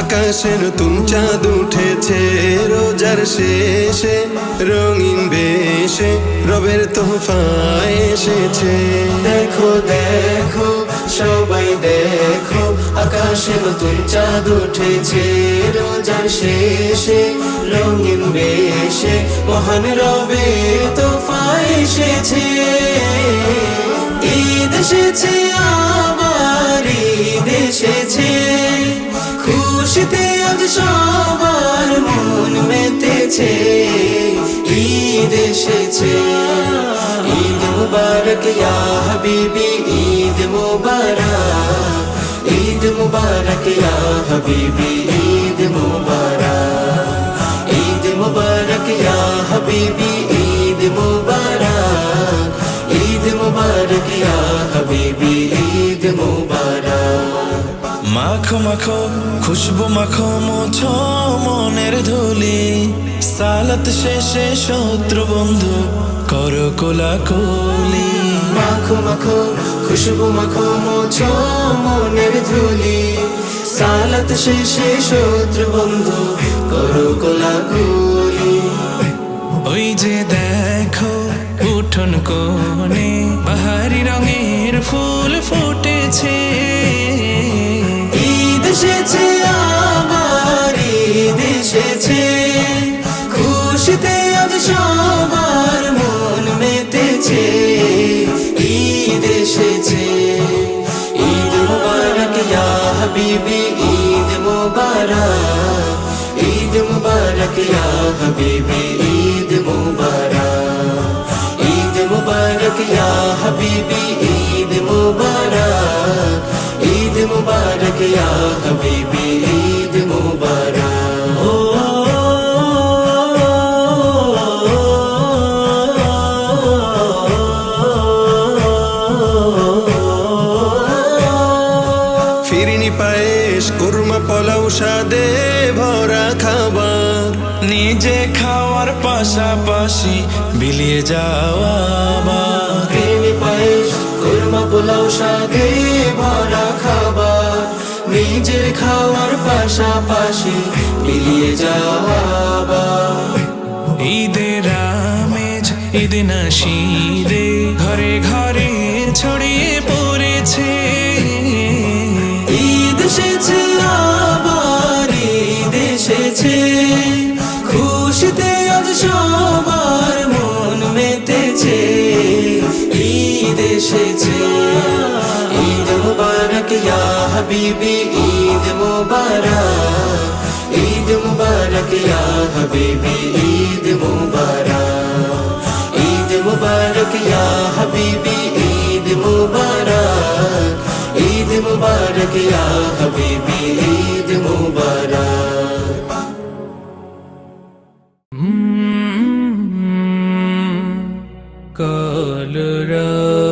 আকাশে নতুন চাঁদ উঠেছে, রোজার শেষে, রঙিন বেশে, রবের তোহফা এসেছে। দেখো দেখো, সবাই দেখো, আকাশে নতুন চাঁদ উঠেছে, রোজার শেষে, রঙিন বেশে, মহান রবে তো এসেছে। ঈদ এসেছে আমার মেতেছে ঈদ এসেছে। ঈদ মুবারক ইয়া হাবিবি, ঈদ মুবারক ঈদ মুবারক ইয়া হাবিবি, ঈদ মুবারক ঈদ মুবারক ইয়া হাবিবি, ঈদ মুবারক ঈদ মুবারক ইয়া হাবিবি, ঈদ মুবারক। মাখো মাখো, খুশবু মাখো মোছো মনের ধুলি। সালাত শেষে শত্রু বন্ধু করো কোলাকুলি। মাখো মাখো খুশবু মাখো মোছো মনের ধুলি। সালাত শেষে শত্রু বন্ধু করো কোলাকুলি। ওই যে দেখো উঠোন কোণে বাহারি রঙের ফুল ফুটেছে। ঈদ এসেছে আমার ঈদ এসেছে। মুবারক ঈদ মুবারক ইয়া হাবিবি ঈদ মুবারক ঈদ মুবারক ইয়া হাবিবি ঈদ মুবারক ঈদ মুবারক ইয়া হাবিবি ঈদ মুবারক ও ফিরিনি সাদে ভরা খাবার নিজে খাওয়ার পাশাপাশি বিলিয়ে যাওয়া। প্রেমী পায়েস কুরমা পোলাও সাদে ভরা খাবার নিজের খাওয়ার পাশাপাশি মিলিয়ে যাওয়া। ঈদের আমেজ ঈদ নাশিদে ঘরে ঘরে ছড়িয়ে পড়েছে ঈদ এসেছে মেতেছে ঈদ এসেছে। ঈদ মুবারক ইয়া হাবিবি, ঈদ মুবারক ঈদ মুবারক ইয়া হাবিবি, ঈদ মুবারক ঈদ মুবারক ইয়া হাবিবি, ঈদ মুবারক ঈদ মুবারক ইয়া হাবিবি कालरा